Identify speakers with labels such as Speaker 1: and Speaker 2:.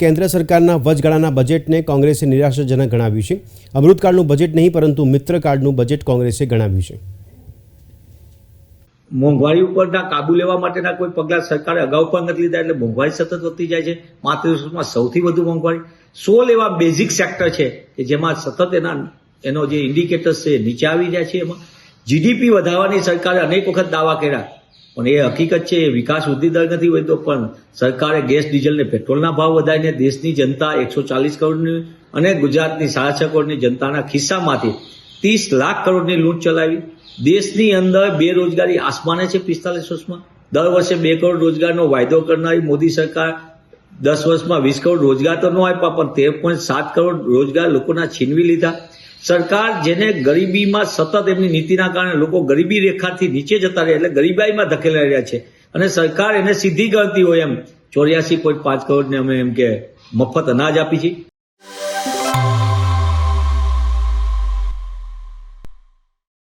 Speaker 1: કેન્દ્ર સરકારના વચગાળાના બજેટને કોંગ્રેસે નિરાશાજનક ગણાવ્યું છે. અમૃતકાળનું બજેટ નહીં, પરંતુ મિત્રકાળનું બજેટ કોંગ્રેસે ગણાવ્યું છે.
Speaker 2: મોંઘવારી ઉપરના કાબુ લેવા માટેના કોઈ પગલાં સરકારે અગાઉ પણ નથી લીધા એટલે મોંઘવારી સતત વધતી જાય છે. માતૃત્વમાં સૌથી વધુ મોંઘવારી. સોલ એવા બેઝિક સેક્ટર છે કે જેમાં સતત એના, એનો જે ઇન્ડિકેટર્સ છે નીચે આવી જાય છે એમાં. જીડીપી વધારવાની સરકારે અનેક વખત દાવા કર્યા. પણ એ હકીકત છે, એ વિકાસ વૃદ્ધિ નથી તો પણ સરકારે ગેસ ડીઝલ ને પેટ્રોલના ભાવ વધારીને દેશની જનતા એકસો ચાલીસ કરોડની અને ગુજરાતની છ કરોડની જનતાના ખિસ્સામાંથી ત્રીસ લાખ કરોડની લૂંટ ચલાવી. દેશની અંદર બેરોજગારી આસમાને છે પિસ્તાલીસ વર્ષમાં. દર વર્ષે બે કરોડ રોજગારનો વાયદો કરનારી મોદી સરકાર દસ વર્ષમાં વીસ કરોડ રોજગાર તો ન આપ્યા, પણ તેર પોઈન્ટ સાત કરોડ રોજગાર લોકોના છીનવી લીધા. સરકાર જેને ગરીબીમાં સતત એમની નીતિના કારણે લોકો ગરીબી રેખાથી નીચે જતા રહ્યા એટલે ગરીબાઈમાં ધકેલાઈ રહ્યા છે. અને સરકાર એને સીધી ગણતી હોય એમ. ચોર્યાસી પોઈન્ટ પાંચ કરોડને અમે એમ કે મફત અનાજ આપી છે.